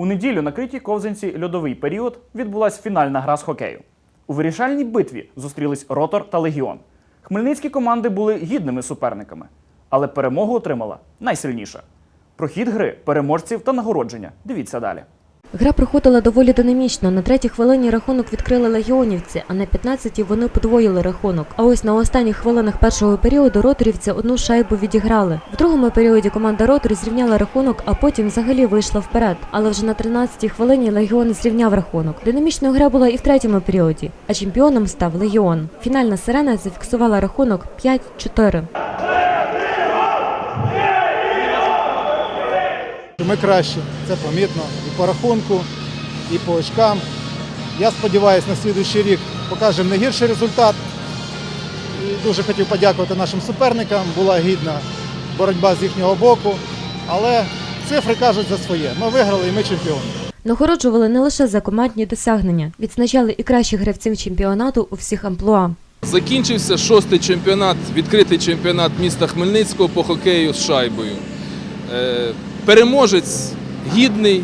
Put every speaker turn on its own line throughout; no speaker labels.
У неділю на критій ковзанці льодовий період відбулася фінальна гра з хокею. У вирішальній битві зустрілись Ротор та Легіон. Хмельницькі команди були гідними суперниками, але перемогу отримала найсильніша. Про хід гри, переможців та нагородження. Дивіться далі.
Гра проходила доволі динамічно. На третій хвилині рахунок відкрили легіонівці, а на 15-й вони подвоїли рахунок. А ось на останніх хвилинах першого періоду роторівці одну шайбу відіграли. В другому періоді команда роторів зрівняла рахунок, а потім взагалі вийшла вперед. Але вже на 13-й хвилині легіон зрівняв рахунок. Динамічна гра була і в третьому періоді, а чемпіоном став легіон. Фінальна сирена зафіксувала рахунок 5-4.
Ми краще, це помітно по рахунку, і по очкам. Я сподіваюся, на слідуючий рік покажемо не гірший результат. І дуже хотів подякувати нашим суперникам. Була гідна боротьба з їхнього боку. Але цифри кажуть за своє. Ми виграли і ми чемпіони.
Нагороджували не лише за командні досягнення, відзначали і кращих гравців чемпіонату у всіх амплуа.
Закінчився шостий чемпіонат, відкритий чемпіонат міста Хмельницького по хокею з шайбою. Е, Переможець гідний,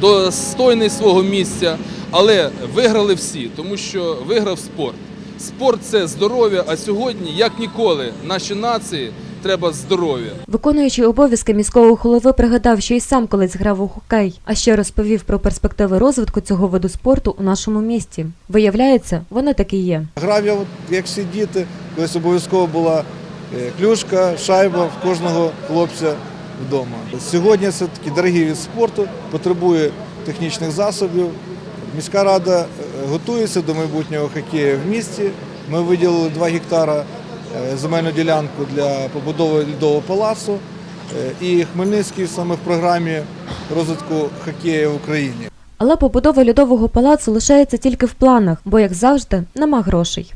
достойний свого місця, але виграли всі, тому що виграв спорт. Спорт це здоров'я, а сьогодні, як ніколи, нашій нації треба здоров'я.
Виконуючий обов'язки міського голови пригадав, що й сам колись грав у хокей, а ще розповів про перспективи розвитку цього виду спорту у нашому місті. Виявляється, вони такі є.
Грав я, як всі діти, колись обов'язково була е, клюшка, шайба в кожного хлопця вдома. Сьогодні це такий дорогий від спорту, потребує технічних засобів. Міська рада е, готується до майбутнього хокею в місті. Ми виділили 2 гектара е, земельну ділянку для побудови льодового палацу. Е, І Хмельницький саме в програмі розвитку хокею в Україні.
Але побудова льодового палацу лишається тільки в планах, бо, як завжди, нема грошей.